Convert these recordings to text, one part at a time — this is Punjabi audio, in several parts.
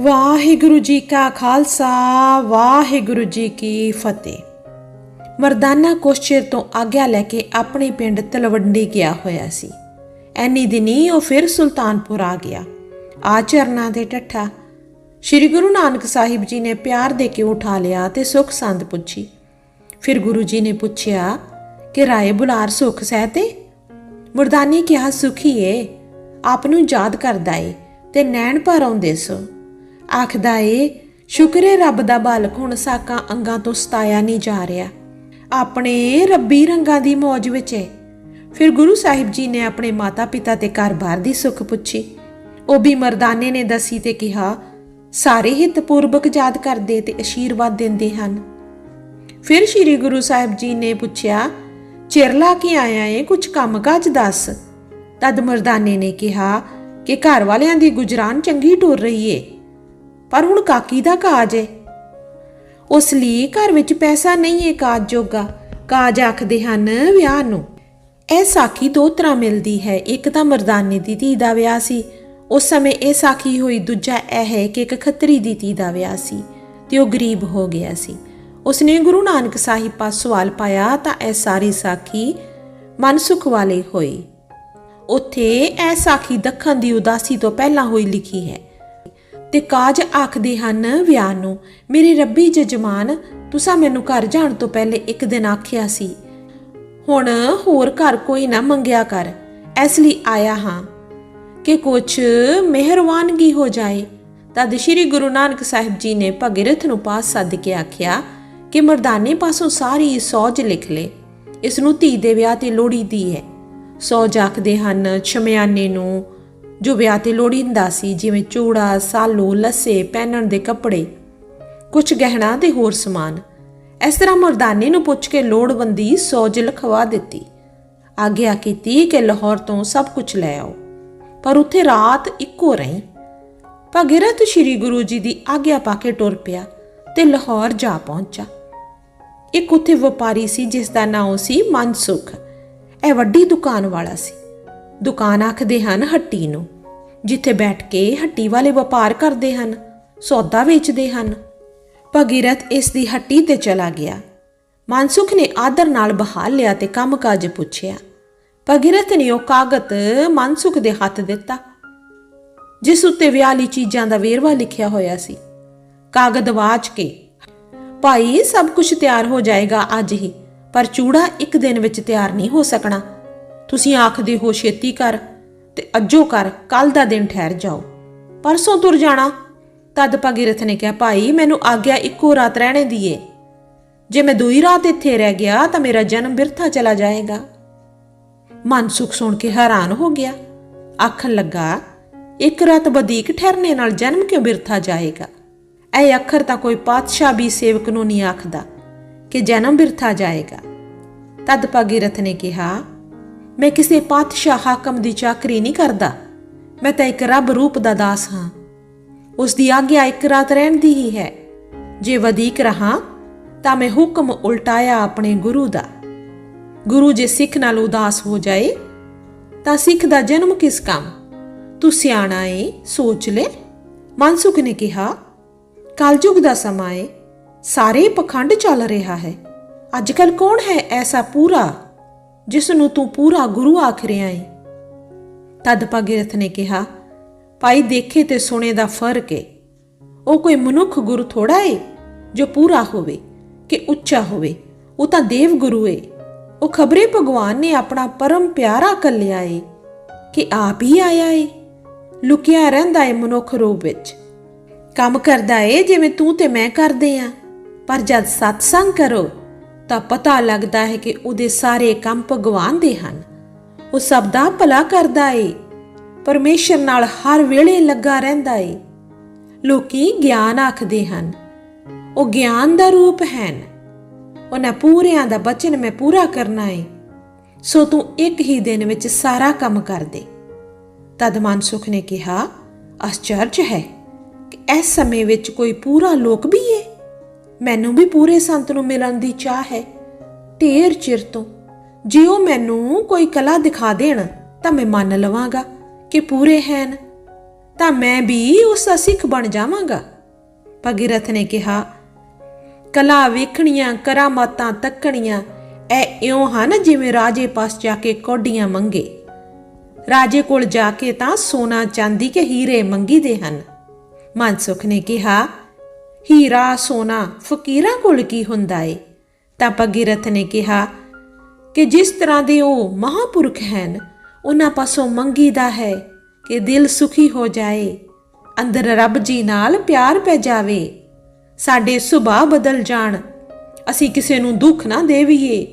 ਵਾਹਿਗੁਰੂ ਜੀ ਕਾ ਖਾਲਸਾ, ਵਾਹਿਗੁਰੂ ਜੀ ਕੀ ਫਤਿਹ। ਮਰਦਾਨਾ ਕੁਛ ਚਿਰ ਤੋਂ ਆਗਿਆ ਲੈ ਕੇ ਆਪਣੇ ਪਿੰਡ ਤਲਵੰਡੀ ਗਿਆ ਹੋਇਆ ਸੀ। ਐਨੀ ਦਿਨੀ ਉਹ ਫਿਰ ਸੁਲਤਾਨਪੁਰ ਆ ਗਿਆ। ਆ ਚਰਨਾਂ ਦੇ ਟੱਠਾ ਸ੍ਰੀ ਗੁਰੂ ਨਾਨਕ ਸਾਹਿਬ ਜੀ ਨੇ ਪਿਆਰ ਦੇ ਕੇ ਉਠਾ ਲਿਆ ਤੇ ਸੁਖ ਸੰਦ ਪੁੱਛੀ। ਫਿਰ ਗੁਰੂ ਜੀ ਨੇ ਪੁੱਛਿਆ ਕਿ ਰਾਏ ਬੁਲਾਰ ਸੁਖ ਸਹਿਤੇ ਮਰਦਾਨੀ ਕਿਹਾ, ਸੁਖੀ ਏ। ਆਪ ਨੂੰ ਯਾਦ ਕਰਦਾ ਏ ਤੇ ਨੈਣ ਭਰ ਆਉਂਦੇ ਸੋ। ਆਖਦਾ ਏ, ਸ਼ੁਕਰ ਏ ਰੱਬ ਦਾ ਬਾਲਕ ਹੁਣ ਸਾਕਾਂ ਅੰਗਾਂ ਤੋਂ ਸਤਾਇਆ ਨਹੀਂ ਜਾ ਰਿਹਾ। ਆਪਣੇ ਰੱਬੀ ਰੰਗਾਂ ਦੀ ਮੌਜ ਵਿੱਚ ਏ। ਫਿਰ ਗੁਰੂ ਸਾਹਿਬ ਜੀ ਨੇ ਆਪਣੇ ਮਾਤਾ-ਪਿਤਾ ਤੇ ਘਰ-ਬਾਰ ਦੀ ਸੁੱਖ ਪੁੱਛੀ। ਉਹ ਵੀ ਮਰਦਾਨੇ ਨੇ ਦਸੀ ਤੇ ਕਿਹਾ, ਸਾਰੇ ਹਿੱਤ ਪੂਰਵਕ ਯਾਦ ਕਰਦੇ ਤੇ ਅਸ਼ੀਰਵਾਦ ਦਿੰਦੇ ਹਨ। ਫਿਰ ਸ੍ਰੀ ਗੁਰੂ ਸਾਹਿਬ ਜੀ ਨੇ ਪੁੱਛਿਆ ਚਿਰਲਾ ਕੀ ਆਇਆ ਏ ਕੁਝ ਕੰਮਕਾਜ ਦੱਸ? ਤਦ ਮਰਦਾਨੇ ਨੇ ਕਿਹਾ ਕਿ ਘਰ ਵਾਲਿਆਂ ਦੀ ਗੁਜਰਾਨ ਚੰਗੀ ਟੁਰ ਰਹੀ ਏ। ਪਰ ਹੁਣ ਕਾਕੀ ਦਾ ਕਾਜ ਏ। ਉਸ ਲਈ ਘਰ ਵਿੱਚ ਪੈਸਾ ਨਹੀਂ ਏ ਕਾਜ ਜੋਗਾ। ਕਾਜ ਆਖਦੇ ਹਨ ਵਿਆਹ ਨੂੰ। ਇਹ ਸਾਖੀ ਦੋ ਤਰ੍ਹਾਂ ਮਿਲਦੀ ਹੈ। ਇੱਕ ਤਾਂ ਮਰਦਾਨੇ ਦੀ ਧੀ ਦਾ ਵਿਆਹ ਸੀ। ਉਸ ਸਮੇਂ ਇਹ ਸਾਖੀ ਹੋਈ। ਦੂਜਾ ਇਹ ਹੈ ਕਿ ਇੱਕ ਖੱਤਰੀ ਦੀ ਧੀ ਦਾ ਵਿਆਹ ਸੀ ਤੇ ਉਹ ਗਰੀਬ ਹੋ ਗਿਆ ਸੀ। ਉਸਨੇ ਗੁਰੂ ਨਾਨਕ ਸਾਹਿਬ ਪਾਸ ਸਵਾਲ ਪਾਇਆ ਤਾਂ ਇਹ ਸਾਰੀ ਸਾਖੀ ਮਨਸੁਖ ਵਾਲੀ ਹੋਈ ਉੱਥੇ ਇਹ ਸਾਖੀ ਦੱਖਣ ਦੀ ਉਦਾਸੀ ਤੋਂ ਪਹਿਲਾਂ ਹੋਈ ਲਿਖੀ ਹੈ। ਤੇ ਕਾਜ ਆਖਦੇ ਹਨ ਵਿਆਹ ਨੂੰ, ਮੇਰੇ ਰੱਬੀ ਜਜਮਾਨ, ਤੁਸੀਂ ਮੈਨੂੰ ਘਰ ਜਾਣ ਤੋਂ ਪਹਿਲੇ ਇੱਕ ਦਿਨ ਆਖਿਆ ਸੀ। ਹੁਣ ਹੋਰ ਘਰ ਕੋਈ ਨਾ ਮੰਗਿਆ ਕਰ, ਇਸ ਲਈ ਆਇਆ ਹਾਂ। ਕਿ ਕੁਛ ਮਿਹਰਬਾਨਗੀ ਹੋ ਜਾਏ, ਤਦ ਸ਼੍ਰੀ ਗੁਰੂ ਨਾਨਕ ਸਾਹਿਬ ਜੀ ਨੇ ਭਗੀਰਥ ਨੂੰ ਪਾਸ ਸੱਦ ਕੇ ਆਖਿਆ ਕਿ ਮਰਦਾਨੇ ਪਾਸੋਂ ਸਾਰੀ ਸੌਜ ਲਿਖ ਲੈ। ਇਸ ਨੂੰ ਧੀ ਦੇ ਵਿਆਹ ਤੇ ਲੋੜੀ ਦੀ ਹੈ। ਸੌਜ ਆਖਦੇ ਹਨ, ਛਮਿਆਨੇ ਨੂੰ ਜੋ ਵਿਆਹ ਤੇ ਲੋੜੀਂਦਾ ਸੀ, ਜਿਵੇਂ ਚੂੜਾ, ਸਾਲੋ, ਲੱਸੇ, ਪਹਿਨਣ ਦੇ ਕੱਪੜੇ ਕੁਝ ਗਹਿਣਾ ਤੇ ਹੋਰ ਸਮਾਨ। ਇਸ ਤਰ੍ਹਾਂ ਮਰਦਾਨੇ ਨੂੰ ਪੁੱਛ ਕੇ ਲੋੜਵੰਦੀ ਸੌਜ ਲਿਖਵਾ ਦਿੱਤੀ। ਆਗਿਆ ਕੀਤੀ ਕਿ ਲਾਹੌਰ ਤੋਂ ਸਭ ਕੁਝ ਲੈ ਆਓ, ਪਰ ਉੱਥੇ ਰਾਤ ਇੱਕੋ ਰਹੀ। ਭਗੀਰਥ ਸ੍ਰੀ ਗੁਰੂ ਜੀ ਦੀ ਆਗਿਆ ਪਾ ਕੇ ਟੁਰ ਪਿਆ ਤੇ ਲਾਹੌਰ ਜਾ ਪਹੁੰਚਾ। ਇੱਕ ਉੱਥੇ ਵਪਾਰੀ ਸੀ ਜਿਸ ਦਾ ਨਾਮ ਸੀ ਮਨਸੁਖ। ਇਹ ਵੱਡੀ ਦੁਕਾਨ ਵਾਲਾ ਸੀ। ਦੁਕਾਨ ਆਖਦੇ ਹਨ ਹੱਟੀ ਨੂੰ। ਜਿੱਥੇ ਬੈਠ ਕੇ ਹੱਟੀ ਵਾਲੇ ਵਪਾਰ ਕਰਦੇ ਹਨ, ਸੌਦਾ ਵੇਚਦੇ ਹਨ। ਭਗੀਰਥ ਇਸ ਦੀ ਹੱਟੀ ਤੇ ਚਲਾ ਗਿਆ। ਮਨਸੁਖ ਨੇ ਆਦਰ ਨਾਲ ਬਹਾਲ ਲਿਆ ਤੇ ਕੰਮਕਾਜ ਪੁੱਛਿਆ। ਭਗੀਰਥ ਨੇ ਉਹ ਕਾਗਜ਼ ਮਨਸੁਖ ਦੇ ਹੱਥ ਦਿੱਤਾ, ਜਿਸ ਉੱਤੇ ਵਿਆਹ ਲਈ ਚੀਜ਼ਾਂ ਦਾ ਵੇਰਵਾ ਲਿਖਿਆ ਹੋਇਆ ਸੀ। ਕਾਗਜ਼ ਵਾਚ ਕੇ, ਭਾਈ, ਸਭ ਕੁਝ ਤਿਆਰ ਹੋ ਜਾਏਗਾ ਅੱਜ ਹੀ, ਪਰ ਚੂੜਾ ਇੱਕ ਦਿਨ ਵਿੱਚ ਤਿਆਰ ਨਹੀਂ ਹੋ ਸਕਣਾ। ਤੁਸੀਂ ਆਖਦੇ ਹੋ ਛੇਤੀ ਕਰ ਤੇ ਅੱਜੋ ਕਰ ਕੱਲ ਦਾ ਦਿਨ ਠਹਿਰ ਜਾਓ। ਪਰਸੋਂ ਤੁਰ ਜਾਣਾ। ਤਦ ਭਗੀਰਥ ਨੇ ਕਿਹਾ, ਭਾਈ, ਮੈਨੂੰ ਆਗਿਆ ਇੱਕੋ ਰਾਤ ਰਹਿਣੇ ਦੀਏ। ਜੇ ਮੈਂ ਦੂਈ ਰਾਤ ਇੱਥੇ ਰਹਿ ਗਿਆ ਤਾਂ ਮੇਰਾ ਜਨਮ ਬਿਰਥਾ ਚਲਾ ਜਾਏਗਾ। ਮਨਸੁਖ ਸੁਣ ਕੇ ਹੈਰਾਨ ਹੋ ਗਿਆ। ਆਖਣ ਲੱਗਾ, ਇੱਕ ਰਾਤ ਬਦੀਕ ਠਹਿਰਨੇ ਨਾਲ ਜਨਮ ਕਿਉਂ ਬਿਰਥਾ ਜਾਏਗਾ? ਇਹ ਅੱਖਰ ਤਾਂ ਕੋਈ ਪਾਤਸ਼ਾਹ ਵੀ ਸੇਵਕ ਨੂੰ ਨਹੀਂ ਆਖਦਾ ਕਿ ਜਨਮ ਬਿਰਥਾ ਜਾਏਗਾ। ਤਦ ਭਗੀਰਥ ਨੇ ਕਿਹਾ ਮੈਂ ਕਿਸੇ ਪਾਤਸ਼ਾਹ ਹਾਕਮ ਦੀ ਚਾਕਰੀ ਨਹੀਂ ਕਰਦਾ। ਮੈਂ ਤਾਂ ਇੱਕ ਰੱਬ ਰੂਪ ਦਾ ਦਾਸ ਹਾਂ। ਉਸ ਦੀ ਆਗਿਆ ਇੱਕ ਰਾਤ ਰਹਿਣ ਦੀ ਹੀ ਹੈ। ਜੇ ਵਧੇਕ ਰਹਾ, ਤਾਂ ਮੈਂ ਹੁਕਮ ਉਲਟਾਇਆ ਆਪਣੇ ਗੁਰੂ ਦਾ। ਗੁਰੂ ਜੇ ਸਿੱਖ ਨਾਲ ਉਦਾਸ ਹੋ ਜਾਏ, ਤਾਂ ਸਿੱਖ ਦਾ ਜਨਮ ਕਿਸ ਕੰਮ? ਤੂੰ ਸਿਆਣਾ ਏ, ਸੋਚ ਲੈ। ਮਨਸੁਖ ਨੇ ਕਿਹਾ, ਕਲਯੁਗ ਦਾ ਸਮਾਂ ਏ, ਸਾਰੇ ਪਖੰਡ ਚੱਲ ਰਿਹਾ ਹੈ। ਅੱਜ ਕੱਲ ਕੌਣ ਹੈ ਐਸਾ ਪੂਰਾ? ਜਿਸ ਨੂੰ ਤੂੰ ਪੂਰਾ ਗੁਰੂ ਆਖ ਰਿਹਾ ਏ। ਤਦ ਭਗੀਰਥ ਨੇ ਕਿਹਾ, ਭਾਈ ਦੇਖੇ ਤੇ ਸੁਣੇ ਦਾ ਫ਼ਰਕ ਏ। ਉਹ ਕੋਈ ਮਨੁੱਖ ਗੁਰੂ ਥੋੜਾ ਏ ਜੋ ਪੂਰਾ ਹੋਵੇ ਕਿ ਉੱਚਾ ਹੋਵੇ। ਉਹ ਤਾਂ ਦੇਵ ਗੁਰੂ ਏ। ਉਹ ਖਬਰੇ ਭਗਵਾਨ ਨੇ ਆਪਣਾ ਪਰਮ ਪਿਆਰਾ ਕੱਲਿਆ ਏ ਕਿ ਆਪ ਹੀ ਆਇਆ ਏ। ਲੁਕਿਆ ਰਹਿੰਦਾ ਏ ਮਨੁੱਖ ਰੂਪ ਵਿੱਚ। ਕੰਮ ਕਰਦਾ ਏ ਜਿਵੇਂ ਤੂੰ ਤੇ ਮੈਂ ਕਰਦੇ ਆ। ਪਰ ਜਦ ਸਤਸੰਗ ਕਰੋ ਤਾਂ ਪਤਾ ਲੱਗਦਾ ਹੈ ਕਿ ਉਹਦੇ ਸਾਰੇ ਕੰਮ ਭਗਵਾਨ ਦੇ ਹਨ। ਉਹ ਸਭ ਦਾ ਭਲਾ ਕਰਦਾ ਏ। ਪਰਮੇਸ਼ਰ ਨਾਲ ਹਰ ਵੇਲੇ ਲੱਗਾ ਰਹਿੰਦਾ ਏ। ਲੋਕੀ ਗਿਆਨ ਆਖਦੇ ਹਨ। ਉਹ ਗਿਆਨ ਦਾ ਰੂਪ ਹਨ। ਉਹਨਾਂ ਪੂਰਿਆਂ ਦਾ ਬਚਨ ਮੈਂ ਪੂਰਾ ਕਰਨਾ ਏ। ਸੋ ਤੂੰ ਇੱਕ ਹੀ ਦਿਨ ਵਿੱਚ ਸਾਰਾ ਕੰਮ ਕਰ ਦੇ। ਤਦ ਮਨਸੁਖ ਨੇ ਕਿਹਾ ਅਸਚਰਜ ਹੈ ਕਿ ਇਸ ਸਮੇਂ ਵਿੱਚ ਕੋਈ ਪੂਰਾ ਲੋਕ ਵੀ ਏ। ਮੈਨੂੰ ਵੀ ਪੂਰੇ ਸੰਤ ਨੂੰ ਮਿਲਣ ਦੀ ਚਾਹ ਹੈ। ਢੇਰ ਚਿਰ ਤੋਂ ਜੇ ਉਹ ਮੈਨੂੰ ਕੋਈ ਕਲਾ ਦਿਖਾ ਦੇਣ, ਤਾਂ ਮੈਂ ਮੰਨ ਲਵਾਂਗਾ ਕਿ ਪੂਰੇ ਹਨ। ਤਾਂ ਮੈਂ ਵੀ ਉਸ ਦਾ ਸਿੱਖ ਬਣ ਜਾਵਾਂਗਾ। ਭਗੀਰਥ ਨੇ ਕਿਹਾ, ਕਲਾ ਵੇਖਣੀਆਂ, ਕਰਾਮਾਤਾਂ ਤੱਕਣੀਆਂ, ਇਹ ਇਉਂ ਹਨ ਜਿਵੇਂ ਰਾਜੇ ਪਾਸ ਜਾ ਕੇ ਕੋਡੀਆਂ ਮੰਗੇ। ਰਾਜੇ ਕੋਲ ਜਾ ਕੇ ਤਾਂ ਸੋਨਾ ਚਾਂਦੀ ਕੇ ਹੀਰੇ ਮੰਗੀਦੇ ਹਨ। ਮਨਸੁਖ ਨੇ ਕਿਹਾ ਹੀਰਾ ਸੋਨਾ ਫਕੀਰਾਂ ਕੋਲ ਕੀ ਹੁੰਦਾ ਏ? ਤਾਂ ਭਗੀਰਥ ਨੇ ਕਿਹਾ, ਕਿ ਜਿਸ ਤਰ੍ਹਾਂ ਦੇ ਉਹ ਮਹਾਪੁਰਖ ਹਨ, ਉਹਨਾਂ ਪਾਸੋਂ ਮੰਗੀਦਾ ਹੈ ਕਿ ਦਿਲ ਸੁਖੀ ਹੋ ਜਾਏ, ਅੰਦਰ ਰੱਬ ਜੀ ਨਾਲ ਪਿਆਰ ਪੈ ਜਾਵੇ, ਸਾਡੇ ਸੁਭਾਅ ਬਦਲ ਜਾਣ, ਅਸੀਂ ਕਿਸੇ ਨੂੰ ਦੁੱਖ ਨਾ ਦੇਵੀਏ।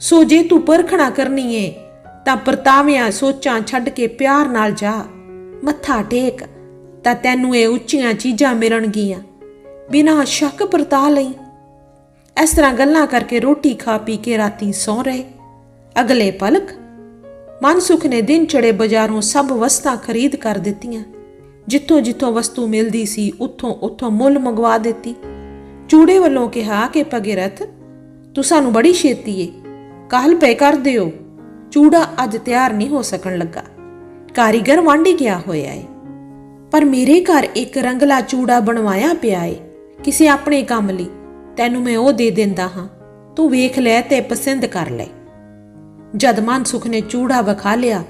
ਸੋ ਜੇ ਤੂੰ ਪਰਖਣਾ ਕਰਨੀ ਏ ਤਾਂ ਪਰਤਾਵਿਆਂ ਸੋਚਾਂ ਛੱਡ ਕੇ ਪਿਆਰ ਨਾਲ ਜਾ, ਮੱਥਾ ਟੇਕ, ਤਾਂ ਤੈਨੂੰ ਇਹ ਉੱਚੀਆਂ ਚੀਜ਼ਾਂ ਮਿਲਣਗੀਆਂ। ਬਿਨਾਂ ਸ਼ੱਕ ਪਰਤਾ ਲਈ। ਇਸ ਤਰ੍ਹਾਂ ਗੱਲਾਂ ਕਰਕੇ ਰੋਟੀ ਖਾ ਪੀ ਕੇ ਰਾਤੀ ਸੌਂ ਰਹੇ। ਅਗਲੇ ਪਲਕ ਮਨਸੁਖ ਨੇ ਦਿਨ ਚੜੇ ਬਾਜ਼ਾਰੋਂ ਸਭ ਵਸਤਾਂ ਖਰੀਦ ਕਰ ਦਿੱਤੀਆਂ। ਜਿੱਥੋਂ ਜਿੱਥੋਂ ਵਸਤੂ ਮਿਲਦੀ ਸੀ, ਉੱਥੋਂ ਉੱਥੋਂ ਮੁੱਲ ਮੰਗਵਾ ਦਿੱਤੀ। ਚੂੜੇ ਵੱਲੋਂ ਕਿਹਾ ਕਿ ਭਗੀਰਥ ਤੂੰ ਸਾਨੂੰ ਬੜੀ ਛੇਤੀ ਏ। ਕੱਲ ਪੈ ਕਰ ਦਿਓ? ਚੂੜਾ ਅੱਜ ਤਿਆਰ ਨਹੀਂ ਹੋ ਸਕਣ ਲੱਗਾ। ਕਾਰੀਗਰ ਵਾਂਢੀ ਗਿਆ ਹੋਇਆ ਏ। ਪਰ ਮੇਰੇ ਘਰ ਇੱਕ ਰੰਗਲਾ ਚੂੜਾ ਬਣਵਾਇਆ ਪਿਆ ਏ। ਕਿਸੇ ਆਪਣੇ ਕੰਮ ਲਈ, ਤੈਨੂੰ ਮੈਂ ਉਹ ਦੇ ਦਿੰਦਾ ਹਾਂ, ਤੂੰ ਵੇਖ ਲੈ ਤੇ ਪਸੰਦ ਕਰ ਲੈ। ਜਦ ਮਨਸੁਖ ਨੇ ਚੂੜਾ ਵਿਖਾ ਲਿਆ,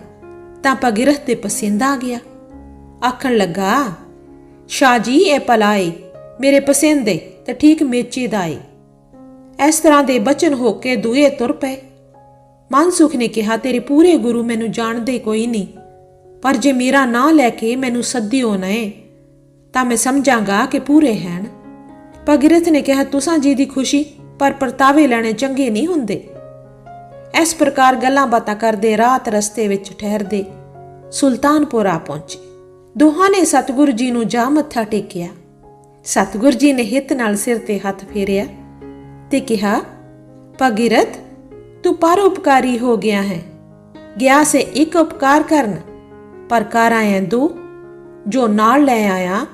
ਤਾਂ ਭਗੀਰਥ ਦੇ ਪਸੰਦ ਆ ਗਿਆ। ਆਖਣ ਲੱਗਾ, ਸ਼ਾਹ ਜੀ, ਇਹ ਪਲਾਏ ਮੇਰੇ ਪਸੰਦ ਏ ਤੇ ਠੀਕ ਮੇਚੀ ਦਾ ਏ। ਇਸ ਤਰ੍ਹਾਂ ਦੇ ਬਚਨ ਹੋ ਕੇ ਦੂਏ ਤੁਰ ਪਏ। ਮਨਸੁਖ ਨੇ ਕਿਹਾ, ਤੇਰੇ ਪੂਰੇ ਗੁਰੂ ਮੈਨੂੰ ਜਾਣਦੇ ਕੋਈ ਨਹੀਂ, ਪਰ ਜੇ ਮੇਰਾ ਨਾਂ ਲੈ ਕੇ ਮੈਨੂੰ ਸੱਦਿਓ ਨਾ ਤਾਂ ਮੈਂ ਸਮਝਾਂਗਾ ਕਿ ਪੂਰੇ ਹਨ ਭਗੀਰਥ ਨੇ ਕਿਹਾ, ਤੁਸਾਂ ਜੀ ਦੀ ਖੁਸ਼ੀ ਪਰ ਪਰਤਾਵੇ ਲੈਣੇ ਚੰਗੇ ਨਹੀਂ ਹੁੰਦੇ। ਇਸ ਪ੍ਰਕਾਰ ਗੱਲਾਂ ਬਾਤਾਂ ਕਰਦੇ ਰਾਤ ਰਸਤੇ ਵਿੱਚ ਠਹਿਰਦੇ ਸੁਲਤਾਨਪੁਰ ਆ ਪਹੁੰਚੇ। ਦੋਹਾਂ ਨੇ ਸਤਿਗੁਰੂ ਜੀ ਨੂੰ ਜਾ ਮੱਥਾ ਟੇਕਿਆ। ਸਤਿਗੁਰ ਜੀ ਨੇ ਹਿੱਤ ਨਾਲ ਸਿਰ ਤੇ ਹੱਥ ਫੇਰਿਆ ਤੇ ਕਿਹਾ, ਭਗੀਰਥ, ਤੂੰ ਪਰਉਪਕਾਰੀ ਹੋ ਗਿਆ ਹੈ। ਗਿਆ ਸੇ ਇੱਕ ਉਪਕਾਰ ਕਰਨ, ਪਰ ਕਰ ਆਇਆ ਦੋ ਜੋ ਨਾਲ ਲੈ ਆਇਆ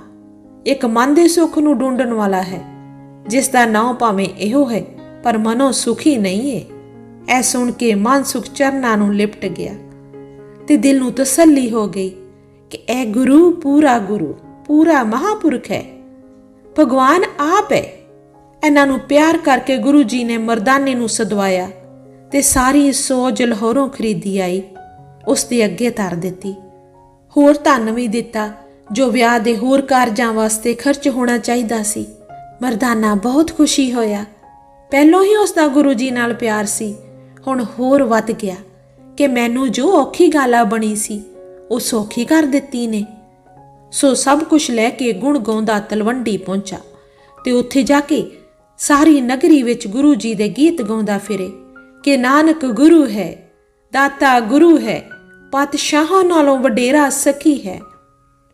ਇੱਕ ਮਨ ਦੇ ਸੁੱਖ ਨੂੰ ਢੂੰਡਣ ਵਾਲਾ ਹੈ, ਜਿਸ ਦਾ ਨਾਮ ਭਾਵੇਂ ਇਹੋ ਹੈ, ਪਰ ਮਨੋ ਸੁਖੀ ਨਹੀਂ ਹੈ ਐ ਸੁਣ ਕੇ ਮਨ ਸੁਖ ਚਰਨਾਂ ਨੂੰ ਲਿਪਟ ਗਿਆ ਤੇ ਦਿਲ ਨੂੰ ਤਸੱਲੀ ਹੋ ਗਈ ਕਿ ਇਹ ਗੁਰੂ ਪੂਰਾ ਗੁਰੂ, ਪੂਰਾ ਮਹਾਪੁਰਖ ਹੈ। ਭਗਵਾਨ ਆਪ ਹੈ। ਇਹਨਾਂ ਨੂੰ ਪਿਆਰ ਕਰਕੇ ਗੁਰੂ ਜੀ ਨੇ ਮਰਦਾਨੇ ਨੂੰ ਸਦਵਾਇਆ ਤੇ ਸਾਰੀ ਸੋਜ ਲਹੋਰੋਂ ਖਰੀਦੀ ਆਈ, ਉਸ ਦੇ ਅੱਗੇ ਧਰ ਦਿੱਤੀ। ਹੋਰ ਧਨ ਵੀ ਦਿੱਤਾ। ਜੋ ਵਿਆਹ ਦੇ ਹੋਰ ਕਾਰਜਾਂ ਵਾਸਤੇ ਖਰਚ ਹੋਣਾ ਚਾਹੀਦਾ ਸੀ। ਮਰਦਾਨਾ ਬਹੁਤ ਖੁਸ਼ੀ ਹੋਇਆ। ਪਹਿਲੋਂ ਹੀ ਉਸ ਦਾ ਗੁਰੂ ਜੀ ਨਾਲ ਪਿਆਰ ਸੀ। ਹੁਣ ਹੋਰ ਵੱਧ ਗਿਆ ਕਿ ਮੈਨੂੰ ਜੋ ਔਖੀ ਗਾਲਾ ਬਣੀ ਸੀ, ਉਹ ਸੌਖੀ ਕਰ ਦਿੱਤੀ ਨੇ। ਸੋ ਸਭ ਕੁਝ ਲੈ ਕੇ ਗੁਣ ਗਾਉਂਦਾ ਤਲਵੰਡੀ ਪਹੁੰਚਾ ਤੇ ਉੱਥੇ ਜਾ ਕੇ ਸਾਰੀ ਨਗਰੀ ਵਿੱਚ ਗੁਰੂ ਜੀ ਦੇ ਗੀਤ ਗਾਉਂਦਾ ਫਿਰੇ ਕਿ ਨਾਨਕ ਗੁਰੂ ਹੈ, ਦਾਤਾ ਗੁਰੂ ਹੈ, ਪਾਤਸ਼ਾਹਾਂ ਨਾਲੋਂ ਵਡੇਰਾ ਸਖੀ ਹੈ।